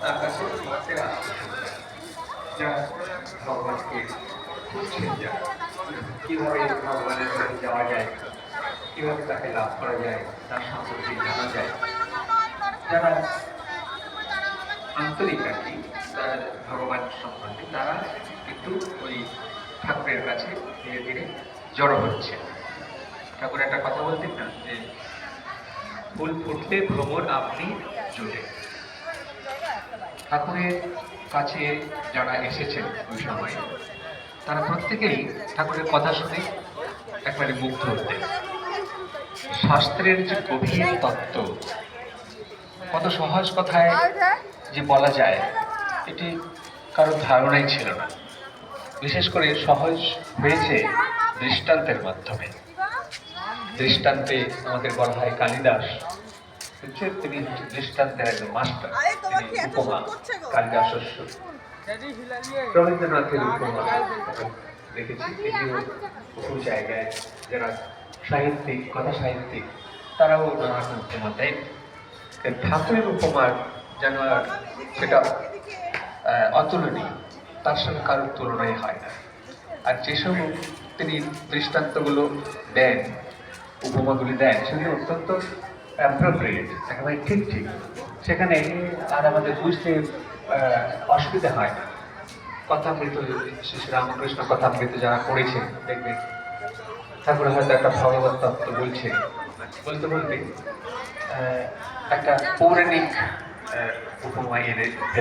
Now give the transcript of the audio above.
তার যা ভগবানকে ভগবানের কাছে যাওয়া যায়? তাকে লাভ করা যায়? তার যায়? যারা আন্তরিক আর কি, তারা ভগবান সম্বন্ধে তারা কিন্তু ওই ঠাকুরের কাছে ধীরে ধীরে জড়ো হচ্ছে। ঠাকুর একটা কথা বলতেন না যে, ফুল ফুটলে ভ্রমণ আপনি জোটে। ঠাকুরের কাছে যারা এসেছেন ওই সময়, তারা প্রত্যেকেই ঠাকুরের কথা শুনে একবারে মুগ্ধ হতেন শাস্ত্রের যে গভীর তত্ত্ব, কত সহজ কথায় যে বলা যায়, এটি কারোর ধারণাই ছিল না। বিশেষ করে সহজ হয়েছে দৃষ্টান্তের মাধ্যমে। দৃষ্টান্তে আমাদের বলা হয় কালিদাস। হচ্ছে তিনি দৃষ্টান্তের একজন মাস্টার। তিনি উপমা? কালিদাসস্য রবীন্দ্রনাথের উপমা। দেখেছি এটিও বহু জায়গায় যারা সাহিত্যিক কথা সাহিত্যিক তারাও নানা উপমা দেয় ঠাকুরের উপমার যেন সেটা অতুলনীয় তার সঙ্গে কারোর তুলনাই হয় না। আর যেসব তিনি দৃষ্টান্তগুলো দেন উপমাগুলি দেন সেগুলো অত্যন্ত অ্যাপ্রোপ্রিয়েট একেবারে ঠিক ঠিক। সেখানে আর আমাদের বুঝতে অসুবিধা হয় না। কথামৃত, শ্রী রামকৃষ্ণ কথামৃত যারা পড়েছে দেখবেন। ঠাকুর হয়তো একটা ভগবত তত্ত্ব বলছে। বলতে বলতে একটা পৌরাণিক উপমা এনে